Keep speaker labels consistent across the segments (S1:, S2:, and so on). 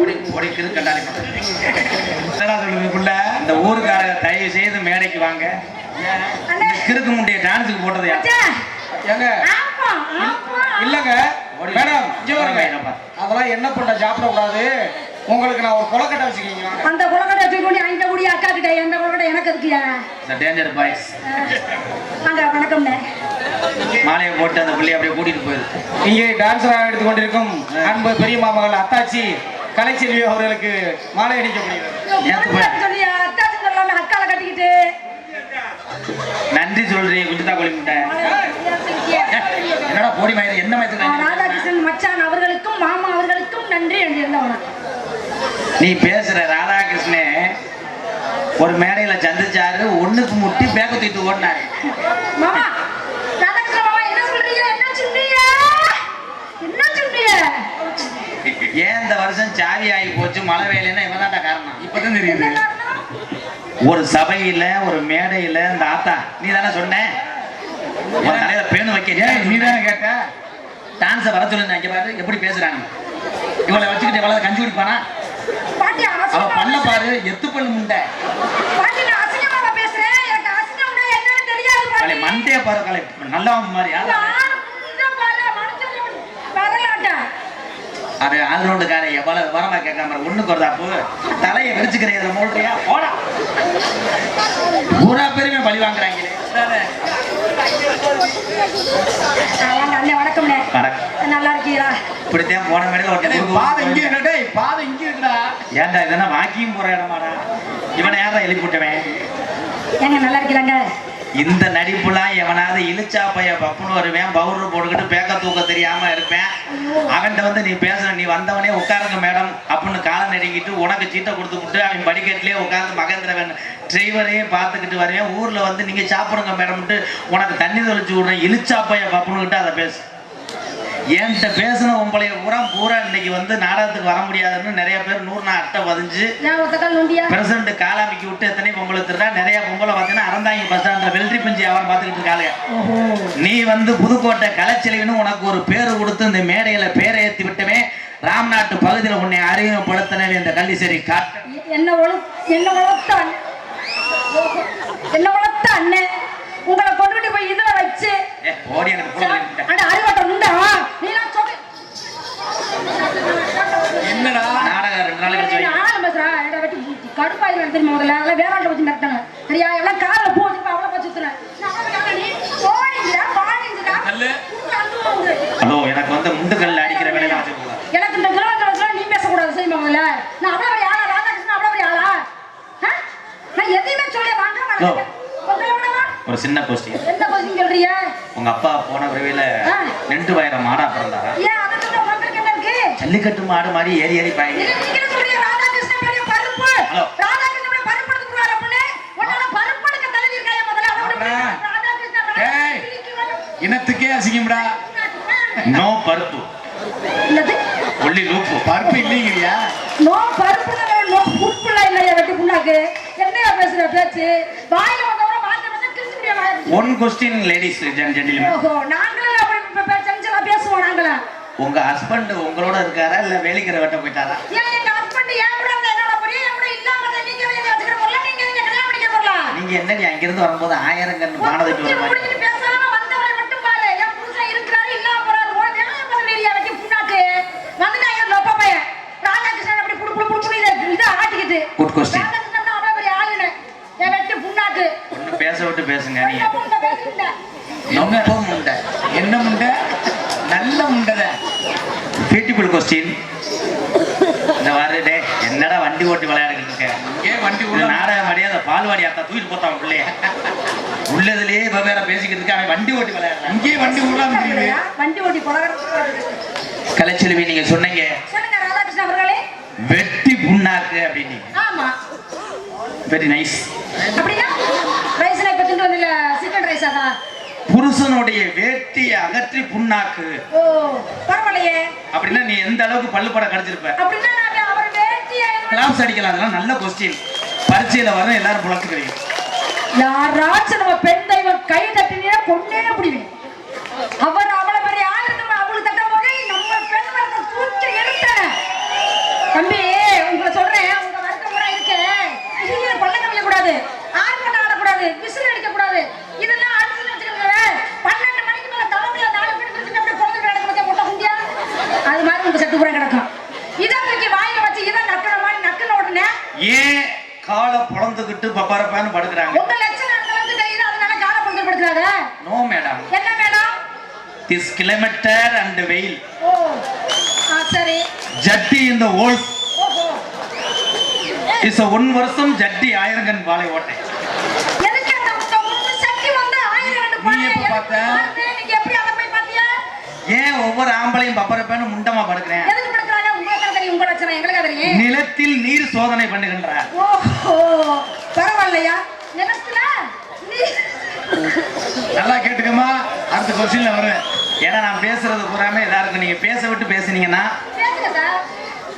S1: ஓடி ஓடிக்குது கண்டாரி
S2: என்னடா சொல்லுங்க புள்ள?
S1: இந்த ஊருக்கார தயவு செய்து மேடைக்கு வாங்க. கிறுக்கு முண்டைய டான்ஸுக்கு போட்டது.
S2: ஏங்க.
S3: ஆமா, ஆமா.
S2: இல்லங்க. மேடம்? அதெல்லாம் என்ன பண்ண சாப்பிட கூடாது? உங்களுக்கு நான் ஒரு கொலக்கட்டை வச்சுக்கீங்க.
S3: அந்த குளக்கடை தூக்கி அங்க கூடிய அக்கா கிட்ட. எந்த குளக்கடை எனக்கு இருக்குயா?
S1: இந்த டேஞ்சர் பாய்ஸ் மாலையை போட்டு அந்த பிள்ளைய அப்படியே கூட்டிட்டு போயிருக்கு
S2: இங்கே டான்ஸராக எடுத்துக் கொண்டிருக்கும் அன்பு பெரிய மாமகள் அத்தாச்சி. கலைச்செல்வி அவர்களுக்கு மாலை அடிக்கப்படுகிறது
S1: நன்றி சொல்றீங்க குஞ்சுதா கோழி முட்டை என்னடா போடி மயிறு என்ன
S3: ஆ,
S1: மயத்துக்கு
S3: ராதாகிருஷ்ணன் மச்சான் அவர்களுக்கும் மாமா அவர்களுக்கும் நன்றி இருந்தவனா
S1: நீ பேசுற ராதாகிருஷ்ணே ஒரு மேடையில சந்திச்சாரு ஒண்ணுக்கு முட்டி பேக்க தூக்கிட்டு ஓடினாரு
S3: மாமா ராதாகிருஷ்ணன் மாமா என்ன சொல்றீங்க என்ன சொன்னீங்க என்ன சொன்னீங்க
S1: ஏன் இந்த வருஷம் சாவி ஆகி போச்சு? மழை வேலைன்னா இவன் தான்டா காரணம். இப்பதான் தெரியுது? ஒரு சபையில ஒரு மேடையில இந்த ஆத்தா நீ தானே சொன்ன? தலையில பேணு வைக்க நீ தானே கேட்ட? டான்ஸை வர சொல்லு இங்க பாரு எப்படி பேசுறாங்க இவளை வச்சுக்கிட்டு எவ்வளவு கஞ்சி குடிப்பானா அவ பல்ல பாரு எத்து பல்லு முண்டை. மண்டே பாரு கலை நல்லா மாதிரி யாரா?
S3: நான் இந்த பால மனுஷன் வரலாட்டேன்
S1: அது ஆல்ரவுண்டுக்கார எவ்வளவு விவரமா கேட்காம ஒண்ணுக்கு வருதா போ. தலையை விரிச்சுக்கிறீங்க மூழ்கியா போடா. பூரா பேருமே பழி வாங்குறாங்களே. வணக்கம்.
S3: நல்லா இருக்கீங்களா?
S1: இப்படித்தான் போன மேடையில
S2: டேய், பாதை இங்க
S1: ஒருத்தன்
S2: இருக்குடா, டேய், பாதை இங்க இருக்குடா.
S1: ஏன்டா இதென்ன வாக்கியும் போற இடமாடா? இவனை யாரா எழுப்பி விட்டவன்
S3: ஏங்க நல்லா இருக்கீங்களாங்க?
S1: இந்த நடிப்புலாம் எவனாவது இழுச்சா பைய பப்புன்னு வருவேன் பவுடர் போட்டுக்கிட்டு பேக்க தூக்க தெரியாம இருப்பேன். அவன்கிட்ட வந்து நீ பேசுற நீ வந்தவனே உட்காருங்க மேடம் அப்படின்னு காலை நெருங்கிட்டு உனக்கு சீட்டை கொடுத்து விட்டு அவன் படிக்கட்டிலே உட்காந்து மகேந்திரவன் டிரைவரையே பார்த்துக்கிட்டு வருவேன். ஊர்ல வந்து நீங்க சாப்பிடுங்க மேடம்ட்டு உனக்கு தண்ணி தொலைச்சு விடுறேன். இழுச்சா பைய பப்புனுக்கிட்டு அதை பேசு. என்கிட்ட பேசின உங்களைய பூரா பூரா இன்னைக்கு வந்து நாடகத்துக்கு வர முடியாதுன்னு நிறைய பேர் நூறு நாள் அட்டை பதிஞ்சு பிரசிடண்ட் காலாமிக்கு விட்டு எத்தனை பொம்பளை திருடா நிறைய பொம்பளை பார்த்தீங்கன்னா அறந்தாங்கி பஸ் ஸ்டாண்ட்ல வெள்ளரி பஞ்சு வியாபாரம் பார்த்துக்கிட்டு இருக்காங்க நீ வந்து புதுக்கோட்டை கலைச்செலிவின்னு உனக்கு ஒரு பேரு கொடுத்து இந்த மேடையில பேரை ஏத்தி விட்டவே ராம்நாட்டு பகுதியில் உன்னை அறிமுகப்படுத்தினவே இந்த கள்ளிசேரி காட்டு
S3: என்ன என்ன வளர்த்த. என்ன வளர்த்த அண்ணன் உங்களை கொண்டுட்டு போய் இதுல வச்சு
S1: ஓடி எனக்கு
S2: என்னடா?
S1: நாடகம் ரெண்டு நாள் கழிச்சு
S3: கடுப்பாயிரம் தெரியுமா முதல்ல? அதெல்லாம் வேற ஆள்கிட்ட வச்சு மிரட்டணும் சரியா? எல்லாம் கார்ல போ வச்சுட்டு அவ்வளோ பச்சு சுத்துறேன் நான் அவளுக்காக நீ போனீங்களா வாங்கிங்களா
S2: நல்லு.
S1: ஹலோ எனக்கு வந்து முண்டுக்கல்ல அடிக்கிற வேலையில வச்சுக்கூடாது
S3: எனக்கு இந்த கிரகத்தில் நீ பேசக்கூடாது சரிமா முதல்ல. நான் அவ்வளோ பெரிய ஆளா? ராதாகிருஷ்ணன் அவ்வளோ பெரிய ஆளா? நான் எதையுமே சொல்ல வாங்க
S1: ஒரு சின்ன கொஸ்டின்
S3: இருக்காய முதல்ல அதை விட
S2: அப்புறம்?
S3: ராதாகிருஷ்ணன்
S2: ஏய். இனத்துக்கே அசிங்கம்டா.
S1: நோ பருப்பு. ஒல்லி லூப்பு
S2: பருப்பு இல்லைங்கிறியா
S3: நோ பருப்பு நோ உப்புல இல்லையா வெட்டி புண்ணாக்கு? என்னையா பேசுற பேச்சு? வாயில வந்தவரை வந்து கிழிச்சு வாய்
S1: ஒன் கொஸ்டின் லேடிஸ் ஜென்டில்மேன்
S3: ஓஹோ பே- நாங்களா
S1: உங்க ஹஸ்பண்ட் உங்களோட இருக்காரா? இல்ல வேலைக்கிற வெட்ட போயிட்டாரா?
S3: கூட கூட நீங்க நீங்க நீங்க
S1: நீங்க என்னடி அங்கிருந்து வரும்போது ஆயிரம் கண்ணு பானதுக்கு வர மாதிரி
S3: புண்ணாக்கு?
S1: ஒண்ணு பேச விட்டு பேசுங்க நீ.
S3: என்ன
S1: முண்டை? பியூட்டிஃபுல் கொஸ்டின் இந்த வாரடே என்னடா வண்டி ஓட்டி விளையாடிட்டு இருக்க?
S2: ஏன் வண்டி உள்ள
S1: நாடகம் அடியாத பால்வாடி அத்தா தூக்கிட்டு போத்தான் பிள்ளைய. உள்ளதுலயே இப்ப வேற பேசிக்கிட்டு இருக்கு அவன் வண்டி ஓட்டி விளையாடுறான்
S2: இங்கேயே வண்டி தெரியுது
S3: வண்டி ஓட்டி
S1: கலைச்செல்வி நீங்க சொன்னீங்க.
S3: சொல்லுங்க ராதாகிருஷ்ணன் அவர்களே.
S1: வெட்டி புண்ணாக்கு அப்படின்னு.
S3: ஆமா.
S1: வெரி நைஸ்
S3: அப்படின்னா ரைஸ்ல இப்ப திண்டு வந்து சிக்கன் ரைஸ் அதான்
S1: புருஷனுடைய வேட்டியை அகற்றி புண்ணாக்கு.
S3: ஓ பரவாயில்லையே.
S1: அப்படின்னா நீ எந்த அளவுக்கு பல்லு படம் கிடைச்சிருப்ப?
S3: அப்படின்னா நான் அவர் வேட்டியை
S1: கிளாப்ஸ் அடிக்கலாம் அதெல்லாம் நல்ல கொஸ்டின் பரீட்சையில வர எல்லாரும் புழச்சுக்கிறீங்க
S3: யாராச்சும் நம்ம பெண் தெய்வம் கை தட்டினா கொண்டே முடியும் அவர் பெரிய ஆள் இருக்கு அவளுக்கு தட்ட போய் நம்ம பெண் தூக்கி எடுத்தேன். தம்பி உங்களை சொல்றேன் உங்க வருத்தம் கூட இருக்கு இது பல்ல கவிய கூடாது ஆர்ப்பாட்டம் ஆடக்கூடாது விசில் அடிக்க கூடாது இதெல்லாம் அடுத்து வச்சுக்கோங்க பன்னெண்டு மணிக்கு மேல தலைமையில நாலு பேர் பிடிச்சிட்டு அப்படியே குழந்தை கிடக்க பத்தியா முட்டை குண்டியா அது மாதிரி உங்க சட்டு கூட கிடக்கும் இதை தூக்கி வாயில வச்சு இதை நக்கின மாதிரி நக்கின உடனே
S1: ஏன் காலை பொழந்துக்கிட்டு பப்பரப்பான்னு படுக்கிறாங்க
S3: உங்க லட்சணம் அந்த அளவுக்கு தெரியுது அதனால கால கொண்டு படுத்துறாங்க
S1: நோ மேடம்
S3: என்ன மேடம்
S1: திஸ் கிலோமீட்டர் அண்ட் வெயில் ஜட்டி இந்த ஓல்ஸ் இஸ் ஒன் வருஷம் ஜட்டி ஆயிரங்கன் பாலை ஓட்டை ஏன் ஒவ்வொரு ஆம்பளையும் பப்பரப்பான்னு முண்டமா படுக்கிறேன்? நிலத்தில் நீர் சோதனை பண்ணுகின்றார்.
S3: ஓஹோ. பரவாயில்லையா? நிலத்துல
S2: நல்லா கேட்டுக்கமா அடுத்த கொஸ்டின்ல வரேன்
S1: ஏன்னா நான் பேசுறது பூராமே இதா இருக்கு நீங்க பேச விட்டு பேசுனீங்கன்னா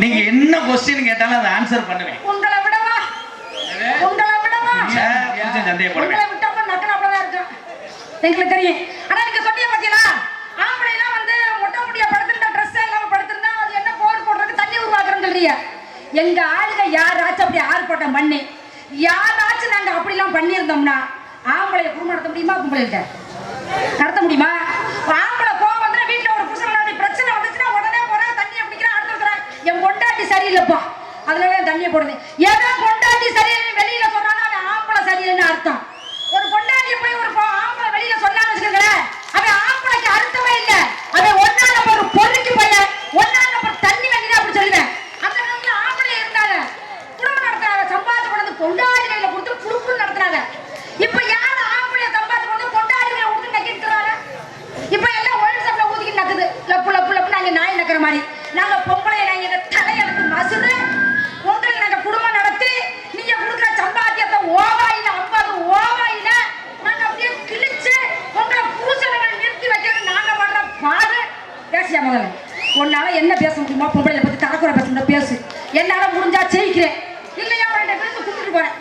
S1: நீங்க என்ன கொஸ்டின் கேட்டாலும் அதை ஆன்சர் பண்ணுவேன்.
S3: உங்களை விடவா? உங்களை விடவா?
S1: புருஷன் சந்தேகப்படுவேன்
S3: இருக்கும் எங்களுக்கு தெரியும். ஆனா நீங்க சொன்னீங்க பாத்தீங்களா? ஆம்பளை எல்லாம் வந்து மொட்டை முடியா படுத்திருந்தா ட்ரெஸ் எல்லாம் படுத்திருந்தா அது என்ன போர் போடுறதுக்கு தண்ணி உருவாக்குறோம்னு சொல்றீங்க. எங்க ஆளுங்க யாராச்சும் அப்படி ஆர்ப்பாட்டம் பண்ணி யாராச்சும் நாங்க அப்படி எல்லாம் பண்ணியிருந்தோம்னா ஆம்பளை குடும்பம் நடத்த முடியுமா பொம்பளைகிட்ட? நடத்த முடியுமா? ஆம்பளை கோவம் வந்து வீட்டுல ஒரு புருஷன் பிரச்சனை வந்துச்சுன்னா உடனே போறா தண்ணியை பிடிக்கிறேன் அடுத்து என் பொண்டாட்டி சரியில்லைப்பா. அதனால தண்ணியை போடுது. ஏதோ பொண்டாட்டி சரியில்லை வெளியில சொன்னாலும் அவன் ஆம்பளை சரியில்லைன்னு அர்த்தம் ஒரு பொண்டாட்டி போய் ஒரு பொ- ஆம்பளை வெளியில சொன்னான்னு வச்சுக்கோங்களேன் அவன் ஆம்பளைக்கு அர்த்தமே இல்ல அவன் ஒன்னா நம்பர் பொறுக்கி பையன் ஒன்னா நம்பர் தண்ணி வேண்டியது அப்படி சொல்லுவேன் அந்த காலத்துல ஆம்பளை இருந்தாங்க குடும்பம் நடத்துறாங்க சம்பாதிச்சு கொண்டு வந்து பொண்டாடி கையில கொடுத்து குடும்பம் நடத்துறாங்க இப்ப யாரு ஆம்பளைய சம்பாதிச்சு கொண்டு வந்து பொண்டாடி கையில கொடுத்து நக்கிட்டுறாங்க இப்ப எல்லாம் ஒயின் சாப்பிட ஊதிக்கிட்டு நக்குது லப்பு லப்பு லப்பு நாங்க நாய் நக்கிற மாதிரி நாங்க பொம்பளை நாங்க எங்க தலையெழுத்து மசுது உங்களுக்கு நாங்க குடும்பம் நடத்தி நீங்க கொடுக்குற சம்பாத்தியத்தை ஓவாயில ஐம்பது ஓவாயில நாங்க அப்படியே கிழிச்சு உங்களை பூசணங்களை நிறுத்தி வைக்கிறது நாங்க பண்ற பாடு பேசியா முதல்ல? உன்னால என்ன பேச முடியுமா பொம்பளை பத்தி தரக்குறை பேச பேசு. என்னால முடிஞ்சா ஜெயிக்கிறேன். இல்லையா அவன் பேசி கூப்பிட்டு போறேன்?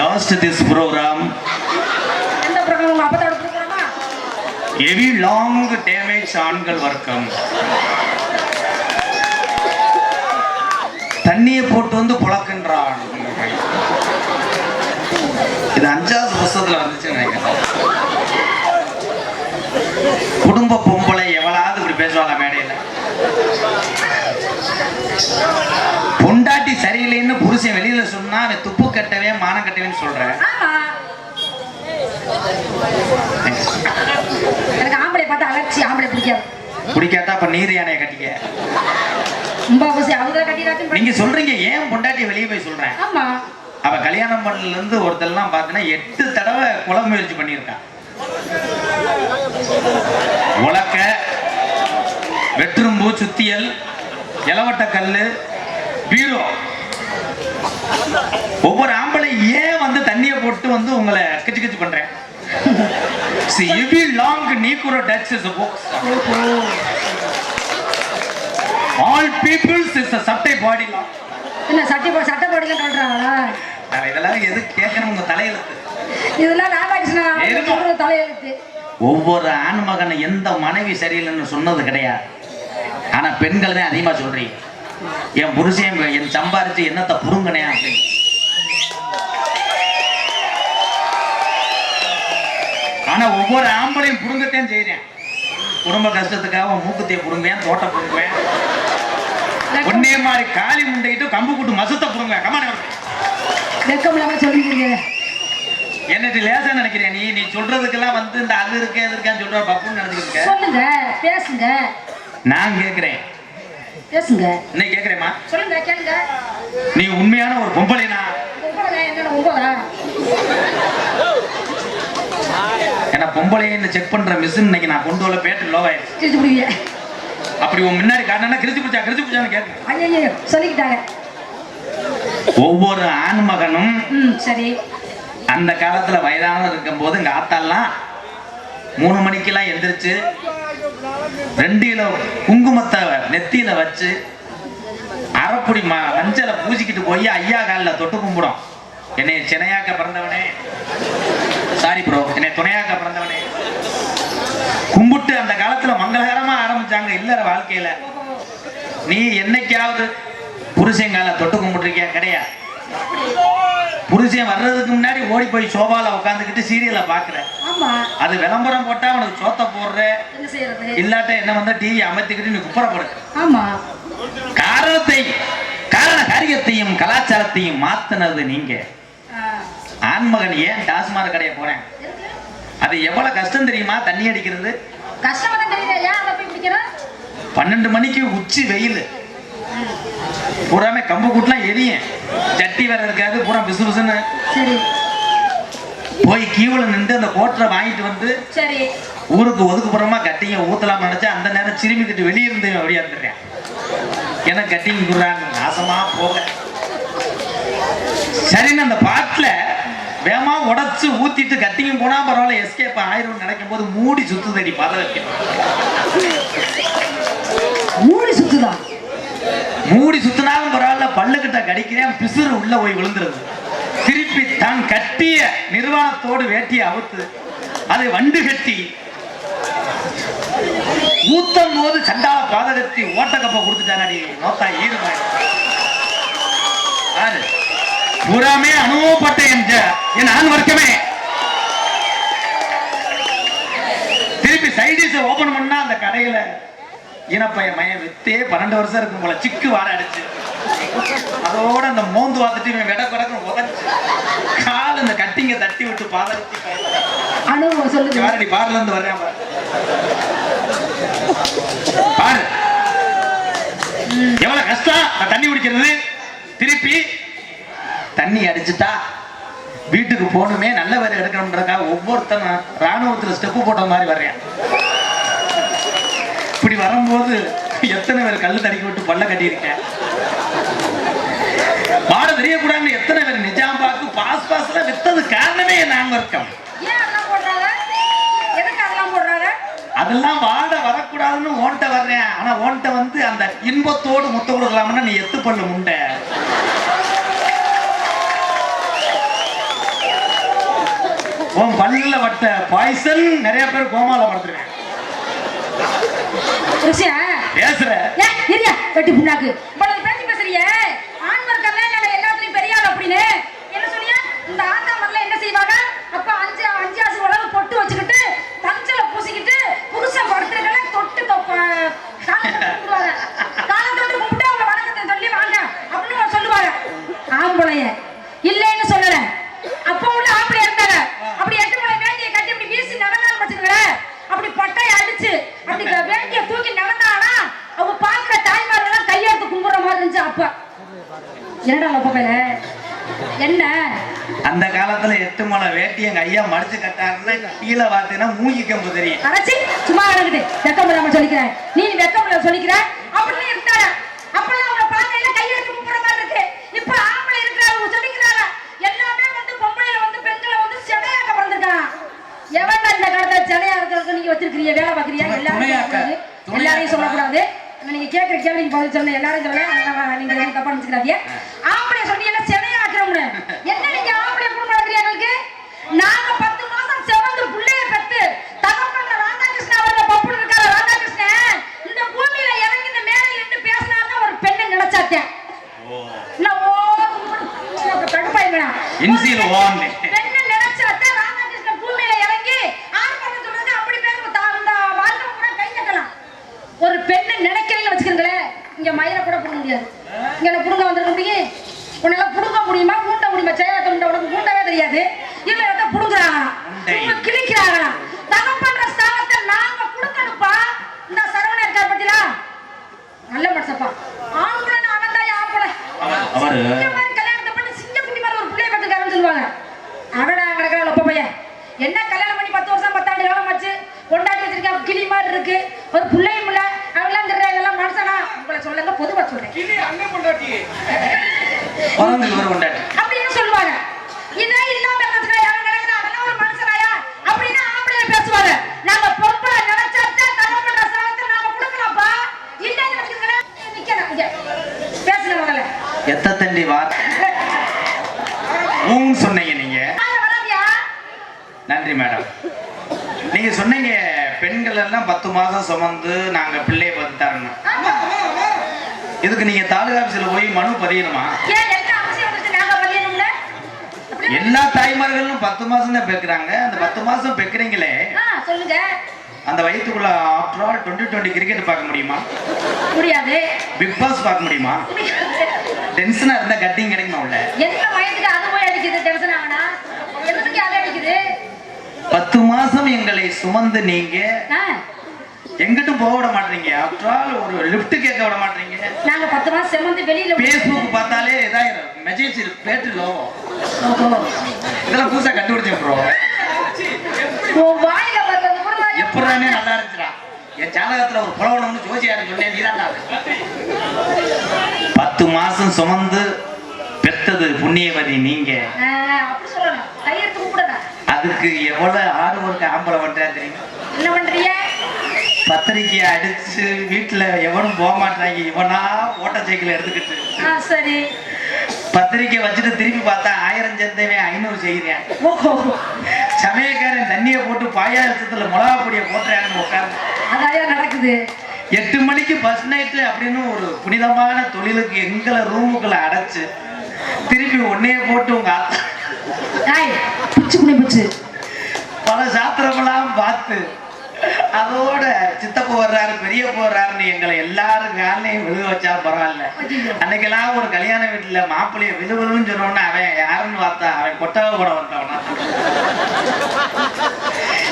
S1: லாஸ்ட் திஸ் ப்ரோக்ராம்
S3: எந்த பிரகாரம் உங்க அப்பத்தோட கொடுக்குறோமா
S1: ஹெவி லாங் டேமேஜ் ஆண்கள் வர்க்கம். தண்ணியை போட்டு வந்து புழக்கின்றான். இது அஞ்சாவது புஸ்தகத்துல வந்துச்சு நினைக்கிறேன். குடும்ப பொம்பளை எவளாவது இப்படி பேசுவாங்க மேடையில? பொண்டாட்டி சரியில்லைன்னு புருஷன் வெளியில சொன்னா அவன் துப்பு கட்டவே மானம் கட்டவேன்னு சொல்றேன்
S3: எனக்கு ஆம்பளை பார்த்தா அலர்ச்சி ஆம்பளை பிடிக்காது.
S1: பிடிக்காட்டா அப்ப நீர் யானையை கட்டிக்க. நீங்க சொல்றீங்க ஏன் பொண்டாட்டி வெளியே போய் சொல்றேன்?
S3: ஆமா.
S1: அவ கல்யாணம் பண்ணல இருந்து ஒருத்தர்லாம் பார்த்தீங்கன்னா எட்டு தடவை கொலை முயற்சி பண்ணியிருக்கான் உலக்க வெற்றும்பு சுத்தியல் இளவட்ட கல்லு பீரோ. ஒவ்வொரு ஆம்பளை ஏன் வந்து தண்ணியை போட்டு வந்து உங்களை கிச்சு கிச்சு பண்றேன்? See, every long Nikuro Dutch is a book. All peoples is a subtype body law.
S3: என்ன சட்டை போ சட்டை போடிக்க சொல்றாங்களா?
S1: நான் இதெல்லாம் எது கேட்கணும் உங்க தலையெழுத்து?
S3: இதெல்லாம் ராதாகிருஷ்ணன் தலையெழுத்து.
S1: ஒவ்வொரு ஆண் மகனை எந்த மனைவி சரியில்லைன்னு சொன்னது கிடையாது. ஆனா பெண்கள் தான் அதிகமா சொல்றீங்க. என் புருஷன் என் சம்பாரிச்சு என்னத்தை புடுங்கினேன் அப்படின்னு. ஆனா ஒவ்வொரு ஆம்பளையும் புடுங்கத்தான் செய்யறேன் குடும்ப கஷ்டத்துக்காக மூக்குத்தையை புடுங்குவேன் தோட்டம் புடுங்குவேன். ஒன்னே மாதிரி காளி முண்டையிட்டு கம்பு கூட்டு மசத்தை புடுங்குவேன். கமான
S3: வெக்கம் இல்லாம சொல்லிக்கிறீங்க
S1: என்னட்டு லேசா நினைக்கிறேன் நீ நீ சொல்றதுக்கெல்லாம் வந்து இந்த அது இருக்கே இது இருக்கான்னு சொல்ற பப்புன்னு நினைச்சுக்கிட்டு இருக்க.
S3: சொல்லுங்க பேசுங்க.
S1: நான் கேக்குறேன்.
S3: பேசுங்க.
S1: இன்னைக்கு கேக்குறேம்மா.
S3: சொல்லுங்க கேளுங்க.
S1: நீ உண்மையான ஒரு பொம்பளைனா. ஏன்னா பொம்பளைன்னு செக் பண்ற மிஷின் இன்னைக்கு நான் கொண்டு வர பேட்டரி லோவாயிடுச்சு
S3: கிழிச்சு
S1: அப்படி உன் முன்னாடி காட்டினா கிரிச்சு பிடிச்சா கிரிச்சு பிடிச்சான்னு கேட்க
S3: சொல்லிக்கிட்டாங்க.
S1: ஒவ்வொரு ஆண் மகனும்
S3: சரி.
S1: அந்த காலத்துல வயதானவர் இருக்கும்போது எங்க ஆத்தாலாம் மூணு மணிக்கெல்லாம் எந்திரிச்சு ரெண்டு கிலோ குங்குமத்தை நெத்தியில வச்சு அரைப்புடி ம மஞ்சளை பூசிக்கிட்டு போய் ஐயா காலில் தொட்டு கும்பிடும். என்னை சினையாக்க பிறந்தவனே. சாரி ப்ரோ என்னை துணையாக்க பிறந்தவனே. கும்பிட்டு அந்த காலத்துல மங்களகரமா ஆரம்பிச்சாங்க இல்லற வாழ்க்கையில. நீ என்னைக்காவது புருஷங்கால தொட்டு கும்பிட்டுருக்கியா? கிடையாது புருஷன் வர்றதுக்கு முன்னாடி ஓடி போய் சோபால உட்காந்துக்கிட்டு சீரியலை பாக்குற. அது விளம்பரம் போட்டா அவனுக்கு சோத்த போடுற. இல்லாட்ட என்ன வந்தா டிவி அமைத்துக்கிட்டு நீ குப்புறப்படு
S3: ஆமா.
S1: காரணத்தை காரண காரியத்தையும் கலாச்சாரத்தையும் மாத்துனது நீங்க. ஆண்மகன் ஏன் டாஸ்மாக் கடையை போறேன். அது எவ்வளவு கஷ்டம் தெரியுமா? தண்ணி அடிக்கிறது? பன்னெண்டு மணிக்கு உச்சி வெயில். பூராமே கம்பு கூட்டலாம் எரியும். சட்டி வேற இருக்காது பூரா பிசு பிசுன்னு போய் கீவுல நின்று அந்த கோட்டரை வாங்கிட்டு வந்து
S3: சரி.
S1: ஊருக்கு ஒதுக்குப்புறமா கட்டிங்க ஊத்தலாம் நினைச்சா அந்த நேரம் சிறுமி கட்டி வெளியே இருந்து அப்படியே இருந்துடுறேன் எனக்கு கட்டிங்க குடுறாங்க நாசமா போக சரின்னு அந்த பாட்டுல வேமா உடைச்சு ஊத்திட்டு கட்டிங்க போனா பரவாயில்ல எஸ்கேப் ஆயிரம் நினைக்கும் போது மூடி சுத்துதடி பதவிக்கு.
S3: மூடி சுத்துதா?
S1: மூடி சுத்தினாலும் பரவாயில்ல பல்லுக்கிட்ட கடிக்கிறேன் பிசுறு உள்ள போய் விழுந்துருது. திருப்பி தான் கட்டிய நிர்வாணத்தோடு வேட்டியை அவுத்து அதை வண்டு கட்டி ஊத்தும் போது சண்டால பாதகத்தி ஓட்டக்கப்ப கொடுத்துட்டானடி நோத்தா ஈருமாய் யாரு அனுபவப்பட்ட என் ஜ- என் ஆண் வர்க்கமே. திருப்பி சைடிஸ் ஓபன் பண்ணா அந்த கடையில இனப்பைய மையம் வித்தே பன்னெண்டு வருஷம் இருக்கும் போல. சிக்கு வாட அடிச்சு. அதோட அந்த மோந்து பார்த்துட்டு இவன் விட கிடக்கும் உதச்சு. கால் இந்த கட்டிங்க தட்டி விட்டு பாதகத்தி
S3: அனுபவம் சொல்லுங்க.
S1: யாரடி பார்ல இருந்து வர்றேன் பாரு. எவ்வளவு கஷ்டம்? நான் தண்ணி குடிக்கிறது. திருப்பி தண்ணி அடிச்சுட்டா வீட்டுக்கு போகணுமே நல்ல வேலை எடுக்கணும்ன்றக்கா ஒவ்வொருத்தனும் ராணுவத்துல ஸ்டெப்பு போட்ட மாதிரி வர்றேன். வரும்போது எத்தனை பேர் கல்லு தடிக்க விட்டு பல்ல கட்டியிருக்கேன். பாட தெரியக்கூடாதுன்னு எத்தனை பேர் நிஜாம்பாக்கு பாஸ் பாஸ்ல வித்தது காரணமே நாங்க இருக்கோம்
S3: அதெல்லாம்
S1: வாட வரக்கூடாதுன்னு ஓன்ட்ட வர்றேன். ஆனா ஓன்ட்ட வந்து அந்த இன்பத்தோடு முத்த கொடுக்கலாம்னா நீ எத்து பண்ணு முண்டை. உன் பல்லுல வட்ட பாய்சன் நிறைய பேர் கோமால படுத்துருவேன். பேசுற
S3: ஏன் இரியா வெட்டி புண்ணாக்கு இவ்வளவு பேச்சு பேசுறியே ஆண்வர் கல்யாணம் எல்லாத்துலயும் பெரிய ஆள் அப்படின்னு என்ன சொன்னியா இந்த ஆத்தா மல்ல என்ன செய்வாங்க அப்ப அஞ்சு அஞ்சு ஆசு உழவு பொட்டு வச்சுக்கிட்டு தஞ்சல பூசிக்கிட்டு புருஷன் படுத்துருக்கல தொட்டு தொப்ப காலத்தை கும்பிடுவாங்க காலத்தோடு கும்பிட்டு அவங்க வணக்கத்தை சொல்லி வாங்க அப்படின்னு சொல்லுவாங்க ஆம்பளைய இல்லைன்னு சொல்லல அப்ப உள்ள ஆம்பளை இருந்தாங்க அப்படி எட்டு மலை வேண்டிய கட்டி அப்படி வீசி நடந்தாலும் வச்சுக்கோங்களேன் அப்படி பட்டையை அப்படி க- வேண்டிய தூக்கி நடந்தானா அவ பாக்குற தாய்மாரெல்லாம் கையெடுத்து கும்பிடுற மாதிரி இருந்துச்சு அப்ப. என்னடா லப்பையில என்ன?
S1: அந்த காலத்துல எட்டு மலை வேட்டி எங்க ஐயா மடிச்சு கட்டாருன்னா கீழே பார்த்தீங்கன்னா மூங்கி கம்பு தெரியும்.
S3: அரைச்சி சும்மா கிடக்குது வெக்கம் இல்லாம சொல்லிக்கிறேன். நீ வெக்கம் இல்லாம சொல்லிக்கிற? அப்படின்னு இருந்தாங்க அப்பெல்லாம் அவங்கள பார்க்கையில கையெழுத்து கும்பிடுற மாதிரி இருக்கு இப்ப ஆம்பளை இருக்கிறாங்க சொல்லிக்கிறாங்க எல்லாமே வந்து பொம்பளையில வந்து பெண்களை வந்து சிலையாக்க பிறந்திருக்காங்க எவன்டா இந்த காலத்துல நீங்க வச்சிருக்கிறீங்க வேலை பாக்குறீங்க எல்லாரும். எல்லாரையும் சொல்லக்கூடாது. நீங்க கேட்கிற கேள்விக்கு பதில் சொல்ல எல்லாரும் சொல்ல நீங்க எதுவும் தப்பா நினைச்சுக்காதீங்க. ஆம்பளை சொன்னீங்கன்னா சிலையா ஆக்குறோம்னு என்ன நீங்க ஆம்பளை குடும்பம் நடக்கிறீங்க எங்களுக்கு? நாங்க பத்து மாசம் செவந்து புள்ளைய பெத்து தகப்பன்ற ராதாகிருஷ்ணன் அவர்கள் பப்புன்னு இருக்காரு ராதாகிருஷ்ணன். இந்த பூமியில இறங்கி இந்த மேடையில் நின்று பேசினாருன்னா ஒரு பெண்ணை நினைச்சாத்தேன்.
S1: இன்சியல் ஓன்னு.
S3: பெண்ணை நினைச்சாத்தேன் ராதாகிருஷ்ணன் பூமியில இறங்கி ஆர்ப்பாட்டம் சொல்றது அப்படி பேர் தா- இந்த வாழ்க்கை கூட கை கட்டலாம் ஒரு பெண்ணை நினைக்கிறீங்கன்னு வச்சுக்கிறீங்களேன் இங்க மயிரை கூட புடுங்க முடியாது இங்க என்ன புடுங்க வந்திருக்க முடியும் உன்னால புடுங்க முடியுமா பூண்ட முடியுமா செயலாக்க முடியும் உனக்கு பூண்டவே தெரியாது இல்ல எதை புடுங்குறாங்களா
S1: உண்டை.
S3: உங்க கிழிக்கிறாங்களா தகப்பன்ற ஸ்தானத்தை நாங்க கொடுக்கணும்ப்பா இந்த சரவணன் இருக்கார் பத்தியா நல்ல மனுஷப்பா ஆம்பளை அவன் தான் ஆம்பளை
S1: அவரு
S3: சிங்கம் மாதிரி கல்யாணத்தை பண்ணி சிங்கக்குட்டி மாதிரி ஒரு பிள்ளைய பெற்றுக்காரன்னு சொல்லுவாங்க பையன். என்ன கல்யாணம் பண்ணி பத்து வருஷம் பத்தாண்டு காலம் ஆச்சு? கொண்டாடி வச்சிருக்கா கிளி மாதிரி இருக்கு. ஒரு பிள்ளையும் இல்ல. அவெல்லாம் தெரியாது எல்லாம் மனுஷனா? உங்களை சொல்லுங்க பொதுவா சொல்றேன்.
S2: கிளி அண்ணன்
S1: கொண்டாடி.
S3: அப்படின்னு சொல்லுவாங்க. இதே இல்லாம இருந்துச்சுக்கா அவன் கிடக்குறா அவெல்லாம் ஒரு மனுஷனாயா? அப்படின்னு ஆம்பளைய பேசுவாங்க. நாங்க பொறுப்பா நினைச்சாத்தான் தகப்பன்ற சாதத்தை நாம கொடுக்கலாம்ப்பா இல்லைன்னு வச்சுக்கோங்களேன் நிக்கணும் இங்க பேசுன முதல்ல
S1: எத்த தண்டி வார் ஊன்னு சொன்னீங்க நீங்க
S3: வாங்க, வராதியா
S1: நன்றி மேடம் நீங்க சொன்னீங்க பெண்கள் எல்லாம் பத்து மாதம் சுமந்து நாங்க பிள்ளைய பார்த்து தரணும்
S3: ஆமா
S1: இதுக்கு நீங்க தாலுகா ஆபீஸ்ல போய் மனு பதியணுமா? எல்லா தாய்மார்களும் பத்து மாசம் தான் பெக்குறாங்க. அந்த பத்து மாசம் பெக்குறீங்களே
S3: சொல்லுங்க.
S1: அந்த வயிற்றுக்குள்ள after all twenty twenty cricket பார்க்க முடியுமா?
S3: முடியாது.
S1: பிக் பாஸ் பார்க்க முடியுமா? டென்ஷனா இருந்தா கட்டிங் கிடைக்குமா உள்ள?
S3: என்ன வயசுக்கு அது போய் அடிக்குது டென்ஷன் அடிக்குது
S1: பத்து மாசம் எங்களை சுமந்து நீங்க எங்கிட்டும் போக விட மாட்டீங்க. ஆஃப்டர் ஆல் ஒரு லிஃப்ட் கேட்க விட மாட்டீங்க.
S3: நாங்க பத்து மாசம் செம்மந்து வெளியில
S1: பேஸ்புக் பார்த்தாலே இதாயிரும் மெசேஜ் பேட்டு லோ
S3: ஓஹோ.
S1: இதெல்லாம் புதுசா கண்டுபிடிச்சேன் ப்ரோ எப்படானே நல்லா இருந்துச்சுடா. என் ஜாதகத்துல ஒரு புலவனம்னு ஜோசியாரு சொன்னேன் நீதான்டா. பத்து மாசம் சுமந்து பெத்தது புண்ணியவதி நீங்க.
S3: அப்படி சொல்லணும். கையெழுத்து கூப்பிடணும்
S1: அதுக்கு எவ்வளவு ஆடு ஒர்க்கு ஆம்பளை பண்றா தெரியுமா?
S3: என்ன பண்றீங்க?
S1: பத்திரிக்கை அடிச்சு வீட்டுல எவனும் போக மாட்டாங்க இவனா ஓட்ட சைக்கிள் எடுத்துக்கிட்டு.
S3: சரி.
S1: பத்திரிக்கை வச்சுட்டு திரும்பி பார்த்தா ஆயிரம் சேர்ந்தவன் ஐநூறு செய்கிறேன் சமயக்காரன் தண்ணியை போட்டு பாயாசத்துல மிளகா பொடியை போட்டுறான்னு உட்காந்து
S3: அதாயா நடக்குது.
S1: எட்டு மணிக்கு பஸ் நைட்டு அப்படின்னு ஒரு புனிதமான தொழிலுக்கு எங்களை ரூமுக்குள்ள அடைச்சு திருப்பி ஒன்னைய போட்டு உங்க
S3: பிச்சு குனி பிச்சு.
S1: பல சாத்திரமெல்லாம் பார்த்து அதோட சித்தப்பா வர்றாரு பெரியப்பா வர்றாருன்னு எங்களை எல்லாரும் காலையும் விழுக வச்சா பரவாயில்ல. அன்னைக்கெல்லாம் ஒரு கல்யாண வீட்டுல மாப்பிள்ளைய விழு விழுன்னு சொன்னோன்னு அவன் யாருன்னு பார்த்தா அவன் கொட்டக கூட வந்தவனா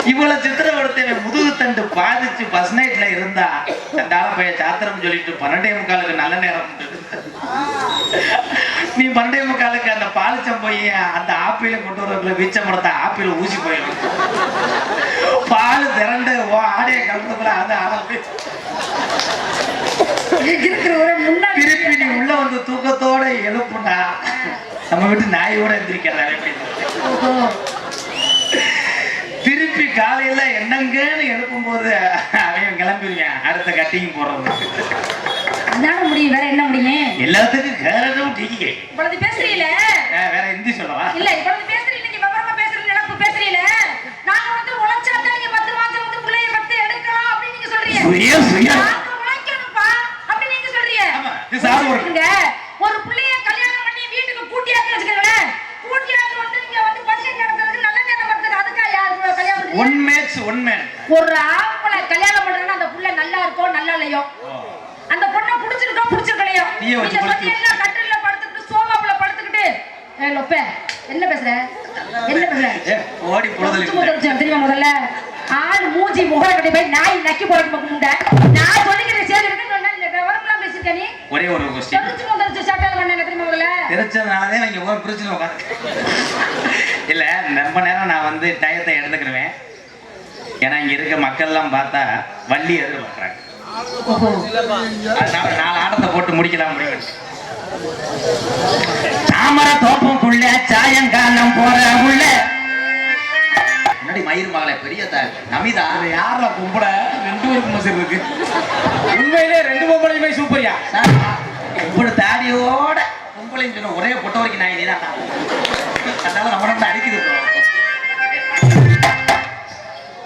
S1: இவ்வளவு சித்திரப்படுத்தவன் முதுகு தண்டு பாதிச்சு பஸ் நைட்ல இருந்தா தண்டால பைய சாத்திரம் சொல்லிட்டு பன்னெண்டே முக்காலுக்கு நல்ல நேரம். நீ பன்னெண்டே முக்காலுக்கு அந்த பாலிச்சம் போய் அந்த ஆப்பிள கொண்டு வரக்குள்ள வீச்சம் கொடுத்தா ஆப்பிள் ஊசி போயிடும். பால் திரண்டு ஓ ஆடைய கலந்துக்குள்ள அந்த ஆரம்பி திருப்பி நீ உள்ள வந்து தூக்கத்தோட எழுப்புனா நம்ம வீட்டு நாயோட எந்திரிக்கிறாரு
S3: ஓஹோ.
S1: திருப்பி காலையில என்னங்கன்னு எழுப்பும் போது அவன் கிளம்பிடுவேன் அடுத்த கட்டிங் போறது
S3: அதான முடியும்? வேற என்ன முடியும்?
S1: எல்லாத்துக்கும் கேரட்டும் டீக்கே
S3: இப்பொழுது பேசுறீல?
S1: வேற ஹிந்தி சொல்லவா?
S3: இல்ல இப்பொழுது பேசுறீங்க நீங்க விவரமா பேசுறீங்க நினைப்பு பேசுறீல? நாங்க வந்து உழைச்சாதான் நீங்க பத்து மாசம் வந்து பிள்ளைய பத்து எடுக்கலாம் நீங்க சொல்றீங்க.
S1: சுய சுய
S3: நாங்க உழைக்கணும்ப்பா அப்படி நீங்க சொல்றீங்க
S1: ஆமா, இது சாது ஒரு-
S3: இருக்குங்க. ஒரு புள்ளைய கல்யாணம் பண்ணி வீட்டுக்கு கூட்டியாந்து வச்சுக்கோங்களேன் கூட்டியாந்து வந்து நீங்க வந்து பட்ஜெட் நடத்துறதுக்கு நல்ல நேரம் வருது அதுக்கா யாரு கல்யாணம் பண்றீங்க?
S1: ஒன் மேட்ச் ஒன் மேன்
S3: ஒரு ஆம்பளை கல்யாணம் பண்றதுன்னா அந்த புள்ள நல்லா இருக்கோ நல்லா இல்லையோ அந்த பொண்ணை புடிச்சிருக்கோ புடிச்சிருக்கலையோ
S1: நீயே
S3: நீங்க
S1: வச்சு
S3: சொல்லி
S1: குளிச்சு.
S3: எல்லாம் கட்டில படுத்துக்கிட்டு சோபாவுல படுத்துக்கிட்டு ஏய் லொப்பே என்ன பேசுற என்ன பேசுற
S1: ஏ, ஓடி பொழுதுல
S3: சும்மா தெரிஞ்சு தெரியுமா முதல்ல ஆள் கட்டி போய் நாய் நக்கி பக்கம் முண்டை நான் சொல்லிக்கிறேன் சரி இருக்குன்னு சொன்னா இந்த விவரம்லாம் பேசிருக்க நீ.
S1: ஒரே ஒரு கொஸ்டின்
S3: தெரிஞ்சு சட்டையில பண்ண தெரியுமா முதல்ல
S1: தெரிச்சதுனாலதான் இங்க ஒரு பிரச்சனை உட்காந்து இல்ல ரொம்ப நேரம் நான் வந்து டயத்தை எடுத்துக்கிடுவேன் ஏன்னா இங்க இருக்க மக்கள் எல்லாம் பார்த்தா வள்ளி எதிர்பார்க்கறாங்க அதனால நாலு ஆட்டத்தை போட்டு முடிக்கலாம் முடியும் தாமர தோப்புக்குள்ள சாயங்காலம் போற உள்ள முன்னாடி மயிர் மகளை பெரிய நமிதா.
S2: யாரா கும்பிட ரெண்டு பேருக்கு மசர் இருக்கு. உண்மையிலே ரெண்டு பொம்பளையுமே சூப்பரியா.
S1: இப்படி தாடியோட பொம்பளைன்னு சொன்ன ஒரே பொட்ட வரைக்கும் நான் நீதான் அதனால நம்ம நம்ம அடிக்குது.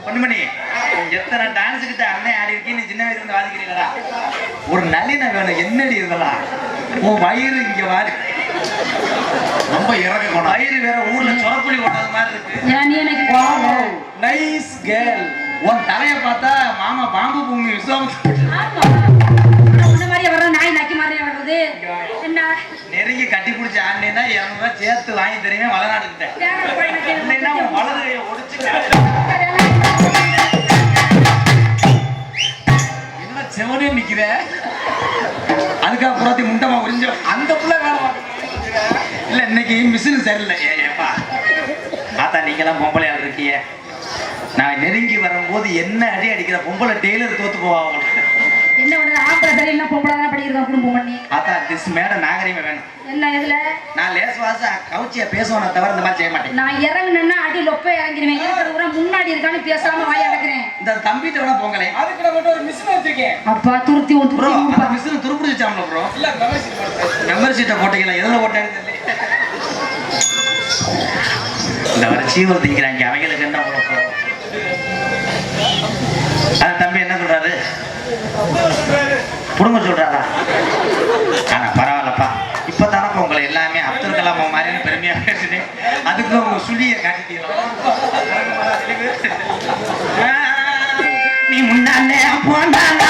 S1: பொண்ணுமணி எத்தனை டான்ஸ் கிட்ட அண்ணன் ஆடி இருக்கீங்க நீ சின்ன வயசுல இருந்து வாதிக்கிறீங்களா? ஒரு நளின வேணும். என்னடி இதெல்லாம்? உன் வயிறு இங்க வாடி. ரொம்ப இறக்க போன வயிறு வேற ஊர்ல சொரப்புளி ஓட்டாத மாதிரி இருக்கு.
S3: ஏன் நீ எனக்கு
S2: நைஸ் கேர்ள்
S1: உன் தலைய பார்த்தா மாமா பாம்பு பூமி
S3: என்ன?
S1: நெருங்கி கட்டி பிடிச்ச ஆண்டினா இரநூறுவா சேர்த்து வாங்கி தெரியுமே வளநாடுக்கிட்டேன் இல்லைன்னா உன் வலது கையை ஒடிச்சு
S2: என்ன செவனே நிக்கிற?
S1: அதுக்காக புறத்தி முண்டமா உறிஞ்சோம்
S2: அந்த புள்ள வேலை.
S1: இல்ல இன்னைக்கு மிஷின் சரியில்லை. ஏப்பா. ஆத்தா நீங்களாம் பொம்பளை ஆள் இருக்கீங்க. நான் நெருங்கி வரும்போது என்ன அடி அடிக்கிற பொம்பளை டெய்லர் தோத்து போவா உங்களுக்கு?
S3: என்ன பண்ணுறது? ஆம்பளை பொம்பளை தானே படிக்கிறோம் குடும்பம் பண்ணி?
S1: ஆத்தா திஸ் மேடம் நாகரிகம் வேணும்.
S3: என்ன இதுல?
S1: நான் லேஸ் வாசா கவுச்சியா பேசுவேன் தவிர இந்த மாதிரி செய்ய மாட்டேன்.
S3: நான் இறங்குனேன்னா அடி லொப்ப இறங்கிடுவேன். இருக்கிற ஊரா முன்னாடி இருக்கான்னு பேசாம வாய் அடக்குறேன்.
S1: இந்த தம்பிட்ட வேணா போங்களே
S2: அதுக்கு நான் ஒரு மிஷின் வச்சிருக்கேன்.
S3: அப்பா துருத்தி உன் துருத்தி
S1: அந்த மிஷின் துருப்பிடிச்சாம்ல ப்ரோ
S2: இல்ல
S1: மெம்பர் போட்டீங்களா? எதுல போட்டேன்னு தெரியல. இந்த வர சீவல் திங்கிறாங்க அவங்களுக்கு என்ன அதான் தம்பி என்ன சொல்றாரு? புடுங்க சொல்றாரா?
S2: ஆனா
S1: பரவாயில்லப்பா.
S3: இப்ப
S1: தானப்ப உங்களை
S2: எல்லாமே அப்துல் கலாம் மாதிரி
S1: பெருமையா பேசுனேன் அதுக்கு உங்க சுழிய காட்டிக்கலாம் நீ முன்னாடி போண்டாண்டா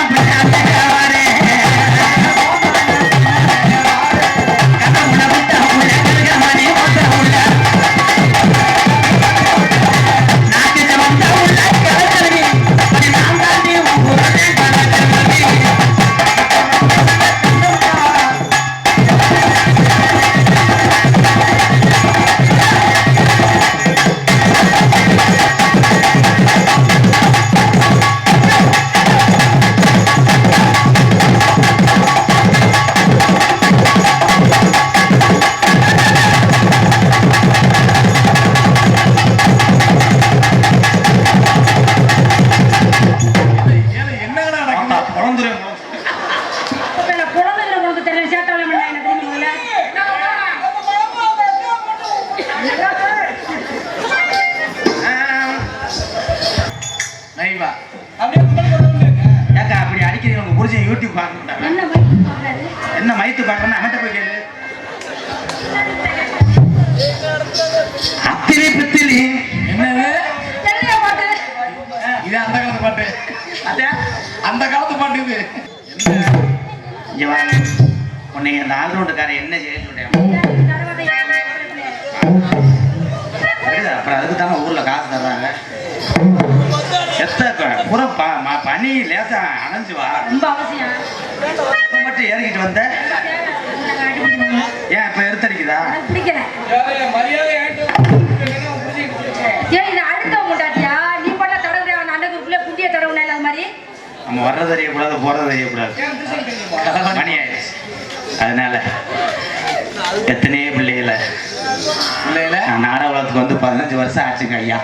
S1: அப்புறம் அதுக்கு தானே ஊர்ல காசு தர்றாங்க. எத்த புற ப- ம- பனி லேசா அணைஞ்சு வா.
S3: ரொம்ப அவசியம்.
S1: மட்டும் ஏறிக்கிட்டு வந்த? ஏன் இப்ப எடுத்தடிக்குதா? நம்ம வர்றது தெரியக்கூடாது போறது
S2: தெரியுமா?
S1: மணி ஆயிடுச்சு அதனால எத்தனையோ பிள்ளைகளை நான் நாடக வந்து பதினஞ்சு வருஷம் ஆச்சுங்க ஐயா.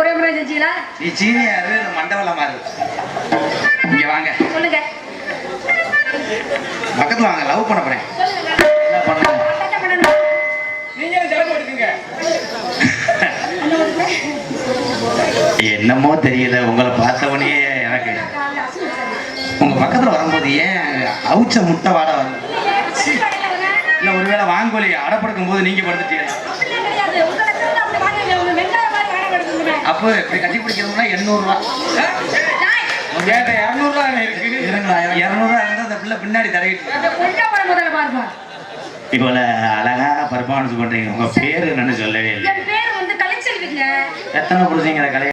S3: ஒரே மாதிரி செஞ்சீங்களா
S1: நீ சீனியாரு மண்டபலமா இருக்கு இங்க வாங்க.
S3: சொல்லுங்க.
S1: பக்கத்துல வாங்க லவ் பண்ண போறேன். என்ன பண்ணுங்க என்னமோ தெரியல உங்களை பார்த்தவனே உங்க பக்கத்துல வரும்போது ஏன் அவுச்ச முட்டை வாட
S3: வாங்க.
S1: இல்ல ஒருவேளை வாங்கோலி அடப்படுக்கும் போது நீங்க படுத்துட்டீங்க. அப்போ இப்படி கட்டி பிடிக்கணும்னா எண்ணூறு ரூபா
S3: நாய்,
S2: கேட்ட இரநூறுவா இருக்கு?
S1: இரநூறுவா இருந்தா அந்த பிள்ளை பின்னாடி தடவிட்டு. இவ்வளவு அழகா பர்ஃபார்மன்ஸ் பண்றீங்க. உங்க பேரு என்னன்னு சொல்லவே இல்லை. எத்தனை புரிஞ்சுங்கிற கலை